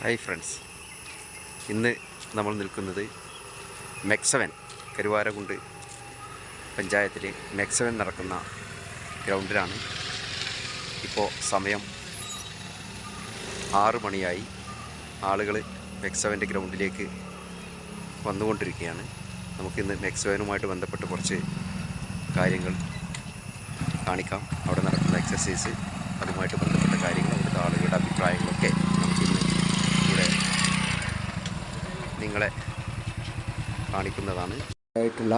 Hi friends ഇന്ന് നമ്മൾ നിൽക്കുന്നത് മെക്സവൻ കരുവാരകുണ്ട് പഞ്ചായത്തിൽ മെക്സവൻ നടക്കുന്ന ഗ്രൗണ്ടിലാണ്. ഇപ്പോൾ സമയം ആറു മണിയായി. ആളുകൾ മെക്സവന്റെ ഗ്രൗണ്ടിലേക്ക് വന്നുകൊണ്ടിരിക്കുകയാണ്. നമുക്കിന്ന് മെക്സവനുമായിട്ട് ബന്ധപ്പെട്ട് കുറച്ച് കാര്യങ്ങൾ കാണിക്കാം. അവിടെ നടക്കുന്ന എക്സസൈസ് അതുമായിട്ട് ബന്ധപ്പെട്ട കാര്യങ്ങൾ അവിടുത്തെ ആളുകളുടെ അഭിപ്രായങ്ങളൊക്കെ നമുക്കിന്ന് ഇവിടെ നിങ്ങളെ കാണിക്കുന്നതാണ്. ആയിട്ടുള്ള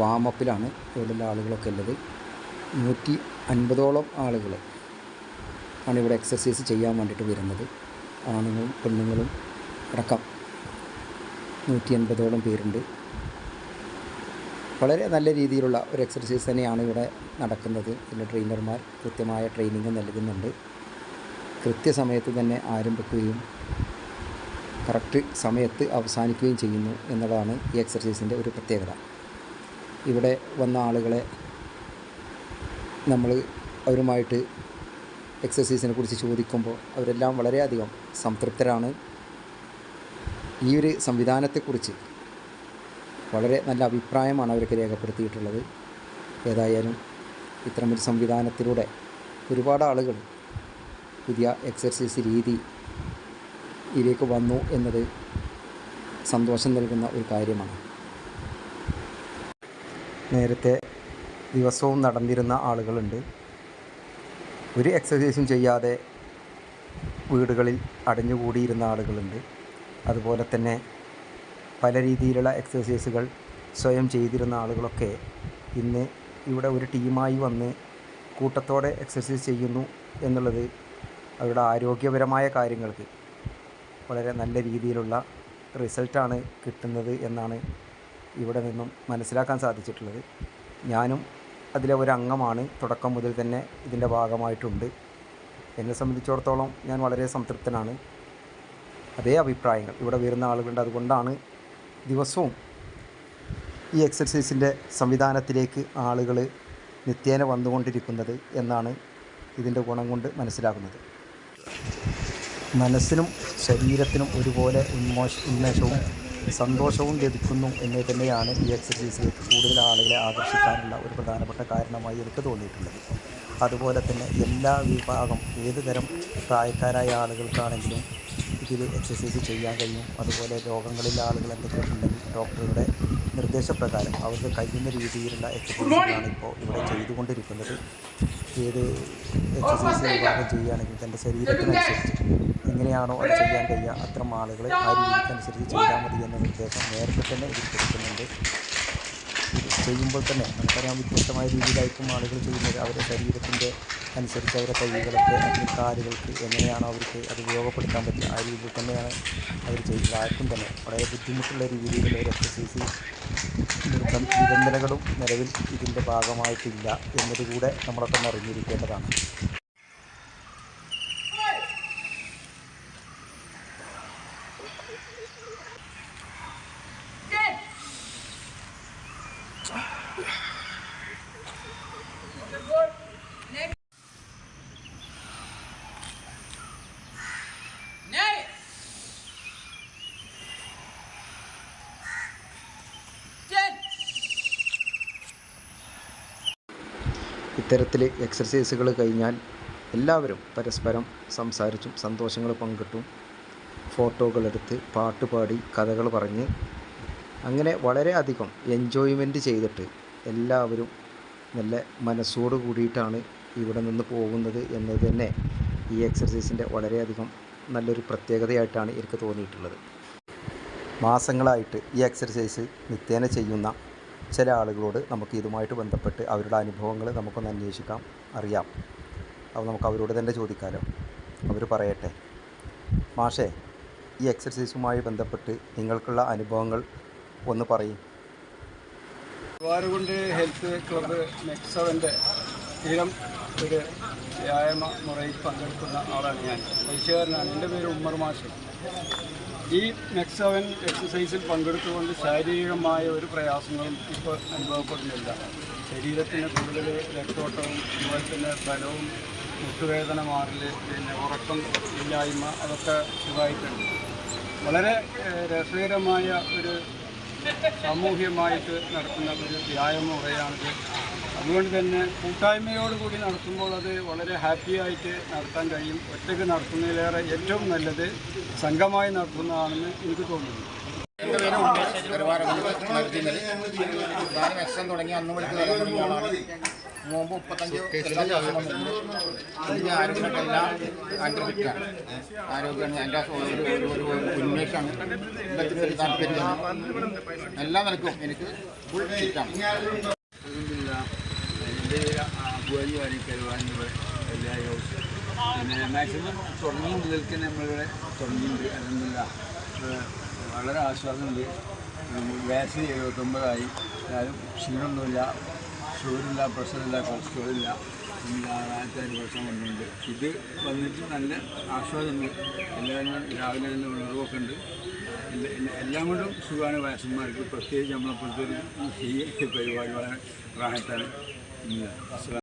വാമപ്പിലാണ് ഇവിടെയുള്ള ആളുകളൊക്കെ ഉള്ളത്. നൂറ്റി അൻപതോളം ആളുകൾ ആണ് ഇവിടെ എക്സസൈസ് ചെയ്യാൻ വേണ്ടിയിട്ട് വരുന്നത്. ആണുങ്ങളും പെണ്ണുങ്ങളും അടക്കം നൂറ്റി അൻപതോളം പേരുണ്ട്. വളരെ നല്ല രീതിയിലുള്ള ഒരു എക്സർസൈസ് തന്നെയാണ് ഇവിടെ നടക്കുന്നത്. ഇതിന്റെ ട്രെയിനർമാർ കൃത്യമായ ട്രെയിനിങ് നൽകുന്നുണ്ട്. കൃത്യസമയത്ത് തന്നെ ആരംഭിക്കുകയും കറക്റ്റ് സമയത്ത് അവസാനിക്കുകയും ചെയ്യുന്നു എന്നുള്ളതാണ് ഈ എക്സർസൈസിന്റെ ഒരു പ്രത്യേകത. ഇവിടെ വന്ന ആളുകളെ നമ്മൾ അവരുമായിട്ട് എക്സസൈസിനെ കുറിച്ച് ചോദിക്കുമ്പോൾ അവരെല്ലാം വളരെയധികം സംതൃപ്തരാണ്. ഈ ഒരു സംവിധാനത്തെക്കുറിച്ച് വളരെ നല്ല അഭിപ്രായമാണ് അവർക്ക് രേഖപ്പെടുത്തിയിട്ടുള്ളത്. ഏതായാലും ഇത്തരമൊരു സംവിധാനത്തിലൂടെ ഒരുപാട് ആളുകൾ പുതിയ എക്സർസൈസ് രീതി ഇതിലേക്ക് വന്നു എന്നത് സന്തോഷം നൽകുന്ന ഒരു കാര്യമാണ്. നേരത്തെ ദിവസവും നടന്നിരുന്ന ആളുകളുണ്ട്. ഒരു എക്സസൈസും ചെയ്യാതെ വീടുകളിൽ അടഞ്ഞുകൂടിയിരുന്ന ആളുകളുണ്ട്. അതുപോലെ തന്നെ പല രീതിയിലുള്ള എക്സസൈസുകൾ സ്വയം ചെയ്തിരുന്ന ആളുകളൊക്കെ ഇന്ന് ഇവിടെ ഒരു ടീമായി വന്ന് കൂട്ടത്തോടെ എക്സസൈസ് ചെയ്യുന്നു എന്നുള്ളത് അവരുടെ ആരോഗ്യപരമായ കാര്യങ്ങൾക്ക് വളരെ നല്ല രീതിയിലുള്ള റിസൾട്ടാണ് കിട്ടുന്നത് എന്നാണ് ഇവിടെ നിന്നും മനസ്സിലാക്കാൻ സാധിച്ചിട്ടുള്ളത്. ഞാനും അതിലെ ഒരു അംഗമാണ്. തുടക്കം മുതൽ തന്നെ ഇതിന്റെ ഭാഗമായിട്ടുണ്ട്. എന്നെ സംബന്ധിച്ചിടത്തോളം ഞാൻ വളരെ സംതൃപ്തനാണ്. അതേ അഭിപ്രായങ്ങൾ ഇവിടെ വരുന്ന ആളുകളുണ്ട് അതുകൊണ്ടാണ് ദിവസവും ഈ എക്സർസൈസിന്റെ സംവിധാനത്തിലേക്ക് ആളുകൾ നിത്യേന വന്നുകൊണ്ടിരിക്കുന്നത് എന്നാണ് ഇതിന്റെ ഗുണം കൊണ്ട് മനസ്സിലാക്കുന്നത് മനസ്സിനും ശരീരത്തിനും ഒരുപോലെ ഉന്മോഷ ഉന്മേഷവും സന്തോഷവും ലഭിക്കുന്നു എന്ന് തന്നെയാണ് ഈ എക്സസൈസിലേക്ക് കൂടുതൽ ആളുകളെ ആകർഷിക്കാനുള്ള ഒരു പ്രധാനപ്പെട്ട കാരണമായി എനിക്ക് തോന്നിയിട്ടുള്ളത്. അതുപോലെ തന്നെ എല്ലാ വിഭാഗം ഏത് തരം പ്രായക്കാരായ ആളുകൾക്കാണെങ്കിലും ഇതിൽ എക്സസൈസ് ചെയ്യാൻ കഴിയും. അതുപോലെ രോഗങ്ങളിലെ ആളുകൾ എന്തെങ്കിലും ഉണ്ടെങ്കിൽ ഡോക്ടറുടെ നിർദ്ദേശപ്രകാരം അവർക്ക് കഴിയുന്ന രീതിയിലുള്ള എക്സസൈസുകളാണ് ഇപ്പോൾ ഇവിടെ ചെയ്തുകൊണ്ടിരിക്കുന്നത്. ഏത് എക്സസൈസ് വിഭാഗം ചെയ്യുകയാണെങ്കിൽ തന്റെ ശരീരത്തിനനുസരിച്ച് എങ്ങനെയാണോ അത് ചെയ്യാൻ കഴിയുക അത്തരം ആളുകൾ ആ രീതിക്കനുസരിച്ച് ചെയ്താൽ മതി എന്ന നിർദ്ദേശം നേരത്തെ തന്നെ ഇതിൽ കൊടുക്കുന്നുണ്ട്. ഇത് ചെയ്യുമ്പോൾ തന്നെ നമുക്കറിയാം വ്യത്യസ്തമായ രീതിയിലായിരിക്കും ആളുകൾ ചെയ്യുന്നത്. അവരുടെ ശരീരത്തിന്റെ അനുസരിച്ച് അവരുടെ കൈകളൊക്കെ അല്ലെങ്കിൽ കാലുകൾക്ക് എങ്ങനെയാണോ അവർക്ക് അത് ഉപയോഗപ്പെടുത്താൻ പറ്റുക ആ രീതിയിൽ തന്നെയാണ് അവർ ചെയ്യുന്നത്. ആർക്കും തന്നെ വളരെ ബുദ്ധിമുട്ടുള്ള രീതിയിലുള്ള ഒരു എക്സസൈസ് നിബന്ധനകളും നിലവിൽ ഇതിന്റെ ഭാഗമായിട്ടില്ല എന്നതുകൂടെ നമ്മളൊക്കെ അറിഞ്ഞിരിക്കേണ്ടതാണ്. ഇത്തരത്തിൽ എക്സർസൈസുകൾ കഴിഞ്ഞാൽ എല്ലാവരും പരസ്പരം സംസാരിച്ചും സന്തോഷങ്ങൾ പങ്കിട്ടും ഫോട്ടോകളെടുത്ത് പാട്ട് പാടി കഥകൾ പറഞ്ഞ് അങ്ങനെ വളരെ അധികം എൻജോയ്മെന്റ് ചെയ്തിട്ട് എല്ലാവരും നല്ല മനസ്സോട് കൂടിയിട്ടാണ് ഇവിടെ നിന്ന് പോകുന്നത് എന്നത് തന്നെ ഈ എക്സർസൈസിന്റെ വളരെയധികം നല്ലൊരു പ്രത്യേകതയായിട്ടാണ് എനിക്ക് തോന്നിയിട്ടുള്ളത്. മാസങ്ങളായിട്ട് ഈ എക്സർസൈസ് നിത്യേന ചെയ്യുന്ന ചില ആളുകളോട് നമുക്ക് ഇതുമായിട്ട് ബന്ധപ്പെട്ട് അവരുടെ അനുഭവങ്ങൾ നമുക്കൊന്ന് അന്വേഷിക്കാം അറിയാം. അപ്പോൾ നമുക്ക് അവരോട് തന്നെ ചോദിക്കാമല്ലോ അവർ പറയട്ടെ. മാഷേ ഈ എക്സർസൈസുമായി ബന്ധപ്പെട്ട് നിങ്ങൾക്കുള്ള അനുഭവങ്ങൾ ഒന്ന് പറയും. വാരുകൊണ്ട് ഹെൽത്ത് ക്ലബ്ബ് മെക്സവന്റെ സ്ഥിരം ഒരു വ്യായാമ മുറയിൽ പങ്കെടുക്കുന്ന ആളാണ് ഞാൻ. പരിശീലനാണ് എന്റെ പേര് ഉമ്മർ മാഷ്. ഈ മെക്സവൻ എക്സസൈസിൽ പങ്കെടുത്തുകൊണ്ട് ശാരീരികമായ ഒരു പ്രയാസങ്ങളും ഇപ്പോൾ അനുഭവപ്പെടുന്നില്ല. ശരീരത്തിന് കൂടുതൽ രക്തോട്ടവും അതുപോലെ തന്നെ ബലവും മുട്ടുവേദന മാറൽ പിന്നെ ഉറക്കം ഇല്ലായ്മ അതൊക്കെ സുഖമായിട്ടുണ്ട്. വളരെ രസകരമായ ഒരു സാമൂഹ്യമായിട്ട് നടത്തുന്ന ഒരു വ്യായാമ മുറയാണിത് അതുകൊണ്ട് തന്നെ കൂട്ടായ്മയോടുകൂടി നടത്തുമ്പോൾ അത് വളരെ ഹാപ്പിയായിട്ട് നടത്താൻ കഴിയും. ഒറ്റയ്ക്ക് നടത്തുന്നതിലേറെ ഏറ്റവും നല്ലത് സംഘമായി നടത്തുന്നതാണെന്ന് എനിക്ക് തോന്നുന്നു. മുമ്പ് മുപ്പത്തഞ്ച് എല്ലാ ദിവസവും വന്നിട്ടുണ്ട് ആരോഗ്യം എന്റെ ഒരു ഉന്മേഷമാണ്. എല്ലാത്തിനും ഒരു താല്പര്യമാണ്. എല്ലാം നിനക്കും എനിക്ക് ഫുൾ ഫിറ്റാണ്. എന്റെ അബുവാലി എല്ലാ പിന്നെ മാക്സിമം തുടങ്ങി മുതൽക്ക് നമ്മളിവിടെ തുടങ്ങിയിട്ടുണ്ട്. അലഹമില്ല വളരെ ആശ്വാസമുണ്ട്. വയസ്സ് എഴുപത്തൊമ്പതായി. എന്നാലും ക്ഷീണമൊന്നുമില്ല. ഷുഗറില്ല പ്രഷറില്ല കൊളസ്ട്രോളില്ല ആയിരത്തി പ്രശ്നം കൊണ്ടുണ്ട് ഇത് വന്നിട്ട് നല്ല ആശ്വാസമുണ്ട്. എല്ലാവരും രാവിലെ തന്നെ ഉണർവൊക്കെ ഉണ്ട്. എല്ലാ- കൊണ്ടും സുഖമാണ് വയസ്സന്മാർക്ക്. പ്രത്യേകിച്ച് നമ്മളെപ്പോഴത്തെ ഒരു ഈ പരിപാടി വളരെ റാഹത്താണ്.